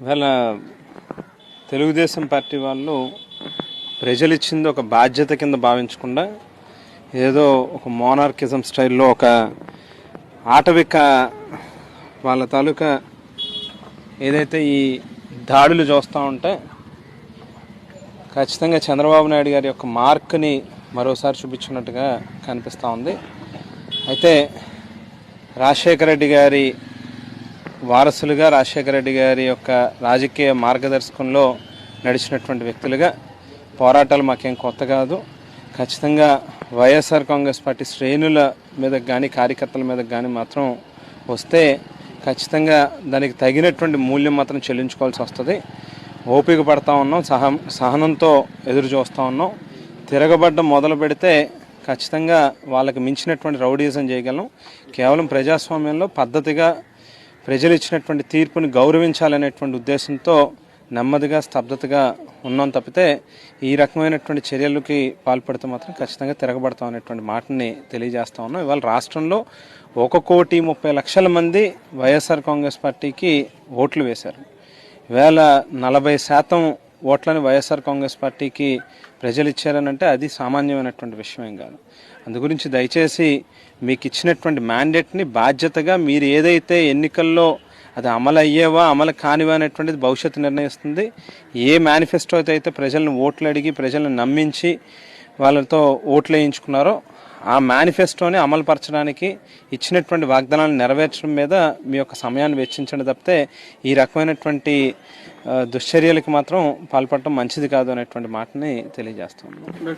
ఇవాళ తెలుగుదేశం పార్టీ వాళ్ళు ప్రజలు ఇచ్చింది ఒక బాధ్యత కింద భావించకుండా ఏదో ఒక మోనార్కిజం స్టైల్లో ఒక ఆటవిక వాళ్ళ తాలూకా ఏదైతే ఈ దాడులు చూస్తూ ఉంటే ఖచ్చితంగా చంద్రబాబు నాయుడు గారి యొక్క మార్క్ని మరోసారి చూపించినట్టుగా కనిపిస్తూ ఉంది. అయితే రాజశేఖర రెడ్డి గారి వారసులుగా రాజశేఖర రెడ్డి గారి యొక్క రాజకీయ మార్గదర్శకంలో నడిచినటువంటి వ్యక్తులుగా పోరాటాలు మాకేం కొత్త కాదు. ఖచ్చితంగా వైఎస్ఆర్ కాంగ్రెస్ పార్టీ శ్రేణుల మీద కానీ కార్యకర్తల మీద కానీ మాత్రం వస్తే ఖచ్చితంగా దానికి తగినటువంటి మూల్యం మాత్రం చెల్లించుకోవాల్సి వస్తుంది. ఓపిక పడతా ఉన్నాం సహ సహనంతో ఎదురు చూస్తూ ఉన్నాం. తిరగబడ్డం మొదలు పెడితే ఖచ్చితంగా వాళ్ళకి మించినటువంటి రౌడీజం చేయగలం. కేవలం ప్రజాస్వామ్యంలో పద్ధతిగా ప్రజలు ఇచ్చినటువంటి తీర్పుని గౌరవించాలనేటువంటి ఉద్దేశంతో నెమ్మదిగా స్తబ్దతగా ఉన్నాం తప్పితే ఈ రకమైనటువంటి చర్యలకి పాల్పడితే మాత్రం ఖచ్చితంగా తిరగబడతాం అనేటువంటి మాటని తెలియజేస్తా ఉన్నాం. ఇవాళ రాష్ట్రంలో ఒక కోటి ముప్పై లక్షల మంది వైఎస్ఆర్ కాంగ్రెస్ పార్టీకి ఓట్లు వేశారు. ఇవాళ నలభై శాతం ఓట్లని వైఎస్ఆర్ కాంగ్రెస్ పార్టీకి ప్రజలు ఇచ్చారనంటే అది సామాన్యమైనటువంటి విషయం కాదు. అందు గురించి దయచేసి మీకు ఇచ్చినటువంటి మ్యాండేట్ని బాధ్యతగా మీరు ఏదైతే ఎన్నికల్లో అది అమలు అయ్యేవా అమలు కానివా అనేటువంటిది భవిష్యత్తు నిర్ణయిస్తుంది. ఏ మేనిఫెస్టో అయితే ప్రజలను ఓట్లు అడిగి ప్రజలను నమ్మించి వాళ్ళతో ఓట్లు వేయించుకున్నారో ఆ మేనిఫెస్టోని అమలుపరచడానికి ఇచ్చినటువంటి వాగ్దానాలను నెరవేర్చడం మీద మీ యొక్క సమయాన్ని వెచ్చించడం తప్పితే ఈ రకమైనటువంటి దుశ్చర్యలకు మాత్రం పాల్పడటం మంచిది కాదు అనేటువంటి మాటని తెలియజేస్తున్నాను